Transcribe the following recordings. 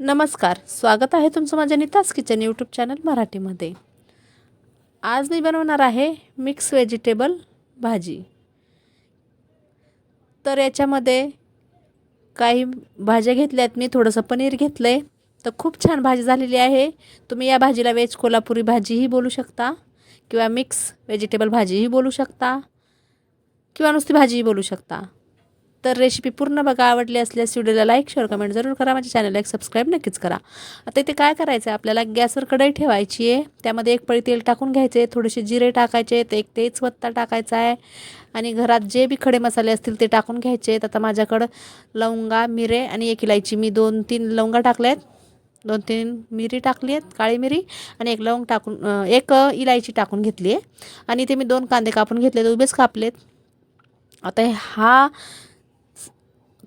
नमस्कार स्वागत आहे तुमचं माझ्या नितास किचन यूट्यूब चॅनल मराठीमध्ये. आज मी बनवणार आहे मिक्स व्हेजिटेबल भाजी. तर याच्यामध्ये काही भाज्या घेतल्या आहेत मी थोडंसं पनीर घेतलं आहे तर खूप छान भाजी झालेली आहे. तुम्ही या भाजीला वेज कोल्हापुरी भाजीही बोलू शकता किंवा मिक्स व्हेजिटेबल भाजीही बोलू शकता किंवा नुसती भाजीही बोलू शकता. तर रेसिपी पूर्ण बघा आवडली असल्यास व्हिडिओला लाईक शेअर कमेंट जरूर करा. माझ्या चॅनलला एक सबस्क्राईब नक्कीच करा. आता इथे काय करायचं आहे आपल्याला गॅसवर कढई ठेवायची आहे. त्यामध्ये एक पळी तेल टाकून घ्यायचे. थोडेसे जिरे टाकायचे आहेत. एक तेजपत्ता टाकायचा आहे. आणि घरात जे बी खडे मसाले असतील ते टाकून घ्यायचे आहेत. आता माझ्याकडं लवंगा मिरे आणि एक इलायची. मी दोन तीन लवंगा टाकल्या आहेत. दोन तीन मिरी टाकली आहेत. काळी मिरी आणि एक लवंग टाकून एक इलायची टाकून घेतली आहे. आणि ते मी दोन कांदे कापून घेतलेत. उभेच कापलेत. आता हा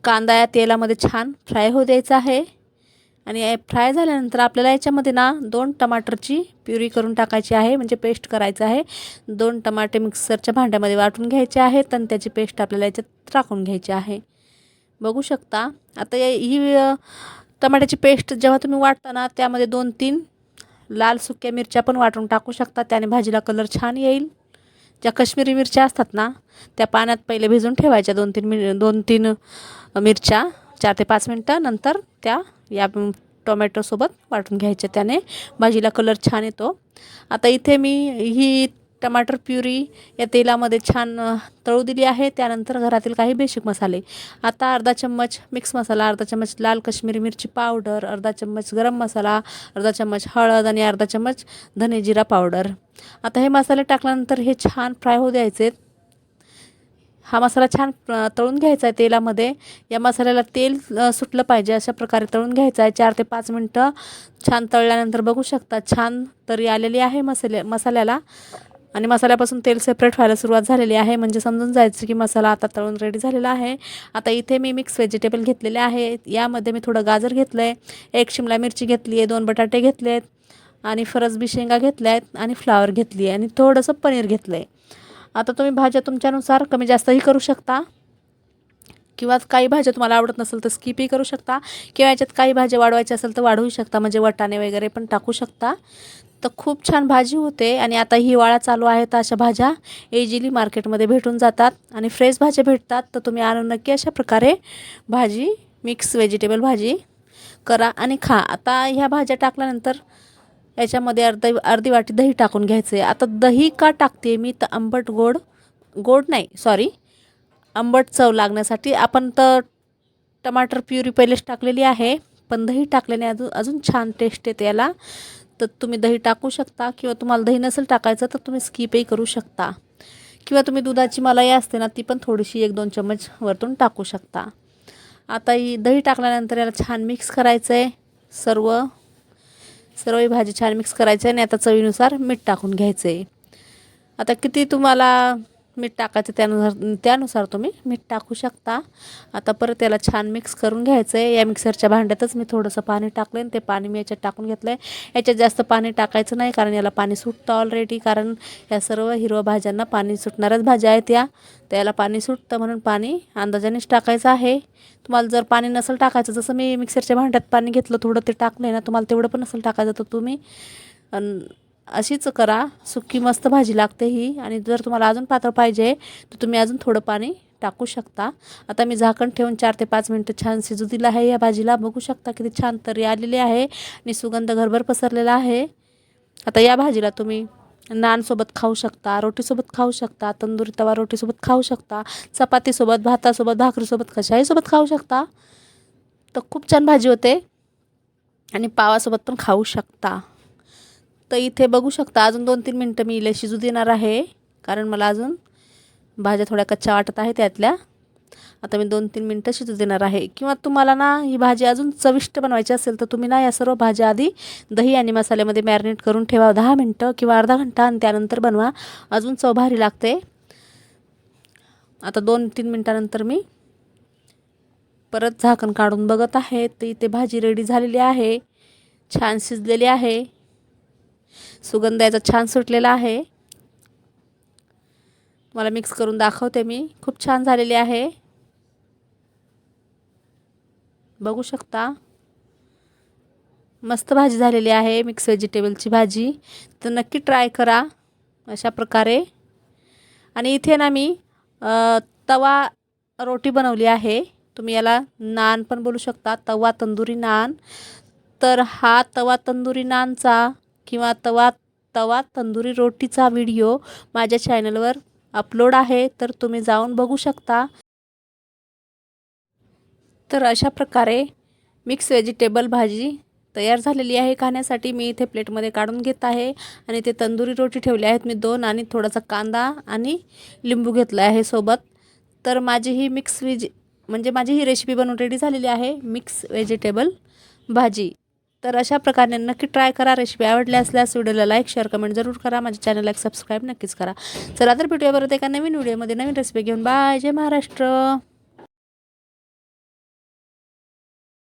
कांदा या तेलामध्ये छान फ्राय होऊ द्यायचा आहे. आणि फ्राय झाल्यानंतर आपल्याला याच्यामध्ये ना दोन टमाटरची प्युरी करून टाकायची आहे म्हणजे पेस्ट करायचं आहे. दोन टमाटे मिक्सरच्या भांड्यामध्ये वाटून घ्यायचे आहेत आणि त्याची पेस्ट आपल्याला याच्यात टाकून घ्यायची आहे. बघू शकता. आता ही टमाट्याची पेस्ट जेव्हा तुम्ही वाटता ना त्यामध्ये दोन तीन लाल सुक्या मिरच्या पण वाटून टाकू शकता. त्याने भाजीला कलर छान येईल. ज्या कश्मीरी मिरच्या असतात ना त्या पाण्यात पहिले भिजून ठेवायच्या दोन तीन मिर दोन तीन मिरच्या. चार ते पाच मिनटं. नंतर त्या या टोमॅटोसोबत वाटून घ्यायच्या त्याने. भाजीला कलर छान येतो. आता इथे मी ही टमाटर प्युरी या तेलामध्ये छान तळू दिली आहे. त्यानंतर घरातील काही बेसिक मसाले. आता अर्धा चम्मच मिक्स मसाला अर्धा चम्मच लाल काश्मीरी मिरची पावडर अर्धा चम्मच गरम मसाला अर्धा चम्मच हळद आणि अर्धा चम्मच धने जिरा पावडर. आता हे मसाले टाकल्यानंतर हे छान फ्राय होऊ द्यायचे. हा मसाला छान तळून घ्यायचा आहे तेलामध्ये. या मसाल्याला तेल सुटलं पाहिजे अशा प्रकारे तळून घ्यायचा आहे. चार ते पाच मिनटं छान तळल्यानंतर बघू शकता छान तरी आलेली आहे मसाले मसाल्याला. आणि मसाल्यापासून तेल सेपरेट व्हायला सुरुवात झालेली आहे. म्हणजे समजून जायचं की मसाला आता तळून रेडी झालेला आहे. आता इथे मी मिक्स व्हेजिटेबल घेतलेले आहे यामध्ये मी थोडं गाजर घेतलं आहे एक शिमला मिरची घेतली आहे दोन बटाटे घेतले आहेत आणि फरसबी शेंगा घेतल्या आहेत आणि फ्लावर घेतली आहे आणि थोडंसं पनीर घेतलं आहे आता तुम्ही भाज्या तुमच्यानुसार कमी जास्तही करू शकता किंवा काही भाज्या तुम्हाला आवडत नसेल तर स्किपही करू शकता किंवा याच्यात काही भाज्या वाढवायच्या असेल तर वाढवू शकता. म्हणजे वटाणे वगैरे पण टाकू शकता. तर खूप छान भाजी होते आणि आता हिवाळा चालू आहे तर अशा भाज्या. एजिली मार्केटमध्ये भेटून जातात आणि फ्रेश भाज्या भेटतात. तर तुम्ही आणून नक्की अशा प्रकारे भाजी मिक्स व्हेजिटेबल भाजी करा आणि खा. आता ह्या भाज्या टाकल्यानंतर याच्यामध्ये अर्धी अर्धी वाटी दही टाकून घ्यायचं. आता दही का टाकते मी? तर आंबट गोड गोड नाही सॉरी आंबट चव लागण्यासाठी. आपण तर टमाटर प्युरी पहिलेच टाकलेली आहे पण दही टाकल्याने अजून अजून छान टेस्ट येते याला. तर तुम्ही दही टाकू शकता किंवा तुम्हाला दही नसेल टाकायचं तर तुम्ही स्किपही करू शकता. किंवा तुम्ही दुधाची मलाई असते ना ती पण थोडीशी एक दोन चम्मच वरतून टाकू शकता. आता ही दही टाकल्यानंतर याला छान मिक्स करायचं आहे सर्व सर्व ही भाजी छान मिक्स करायचं आहे आणि आता चवीनुसार मीठ टाकून घ्यायचं आहे आता किती तुम्हाला मीठ टाकायचं त्यानुसार त्यानुसार तुम्ही मीठ टाकू शकता. आता परत त्याला छान मिक्स करून घ्यायचं आहे या मिक्सरच्या भांड्यातच मी थोडंसं पाणी टाकलं आणि ते पाणी मी याच्यात टाकून घेतलं आहे याच्यात जास्त पाणी टाकायचं नाही कारण याला पाणी सुटतं ऑलरेडी कारण या सर्व हिरव्या भाज्यांना पाणी सुटणाऱ्याच भाज्या आहेत या. त्याला पाणी सुटतं म्हणून पाणी अंदाजानेच टाकायचं आहे. तुम्हाला जर पाणी नसेल टाकायचं जसं मी मिक्सरच्या भांड्यात पाणी घेतलं थोडं ते टाकलं आहे ना तुम्हाला तेवढं पण नसेल टाकायचं तर तुम्ही अशीच करा. सुकी मस्त भाजी लागते ही. आणि जर तुम्हाला अजून पातळ पाहिजे तर तुम्ही अजून थोडं पाणी टाकू शकता. आता मी झाकण ठेवून चार ते पाच मिनटं छान शिजू दिलं आहे. या भाजीला बघू शकता किती छान तरी आलेली आहे. आणि सुगंध घरभर पसरलेला आहे. आता या भाजीला तुम्ही नानसोबत खाऊ शकता रोटीसोबत खाऊ शकता तंदुरी तवा रोटीसोबत खाऊ शकता चपातीसोबत भातासोबत भाकरीसोबत कशाहीसोबत खाऊ शकता. तर खूप छान भाजी होते. आणि पावासोबत पण खाऊ शकता. तर इथे बघू शकता अजून दोन तीन मिनटं मी इले शिजू देणार आहे. कारण मला अजून भाज्या थोड्या कच्च्या वाटत आहे त्यातल्या. आता मी दोन तीन मिनटं शिजू देणार आहे. किंवा तुम्हाला ना ही भाजी अजून चविष्ट बनवायची असेल तर तुम्ही ना या सर्व भाज्या आधी दही आणि मसाल्यामध्ये मॅरिनेट करून ठेवा. दहा मिनटं किंवा अर्धा घंटा आणि त्यानंतर बनवा. अजून चव भारी लागते. आता दोन तीन मिनटानंतर मी परत झाकण काढून बघत आहे. तर इथे भाजी रेडी झालेली आहे. छान शिजलेली आहे. सुगंध याचा छान सुटलेला आहे. मला मिक्स करून दाखवते मी. खूप छान झालेली आहे. बघू शकता. मस्त भाजी झालेली आहे. मिक्स व्हेजिटेबलची भाजी. तर नक्की ट्राय करा अशा प्रकारे. आणि इथे ना मी तवा रोटी बनवली आहे. तुम्ही याला नान पण बोलू शकता. तवा तंदुरी नान. तर हा तवा तंदुरी नानचा किंवा तवा तवा तंदुरी रोटीचा व्हिडिओ माझ्या चॅनलवर अपलोड आहे तर तुम्ही जाऊन बघू शकता. तर अशा प्रकारे मिक्स व्हेजिटेबल भाजी तयार झालेली आहे खाण्यासाठी. मी इथे प्लेटमध्ये काढून घेत आहे आणि ते तंदुरी रोटी ठेवली आहेत मी दोन आणि थोडासा कांदा आणि लिंबू घेतला आहे सोबत. तर माझी ही मिक्स व्हेज म्हणजे माझी ही रेसिपी बनवून रेडी झालेली आहे मिक्स व्हेजिटेबल भाजी. तर अशा प्रकारे नक्की ट्राय करा. रेसिपी आवडली असल्यास व्हिडिओला लाईक शेअर कमेंट जरूर करा. माझ्या चॅनलला एक सबस्क्राईब नक्कीच करा. चला तर भेटूया परत एका नवीन व्हिडिओमध्ये नवीन रेसिपी घेऊन. बाय जय महाराष्ट्र.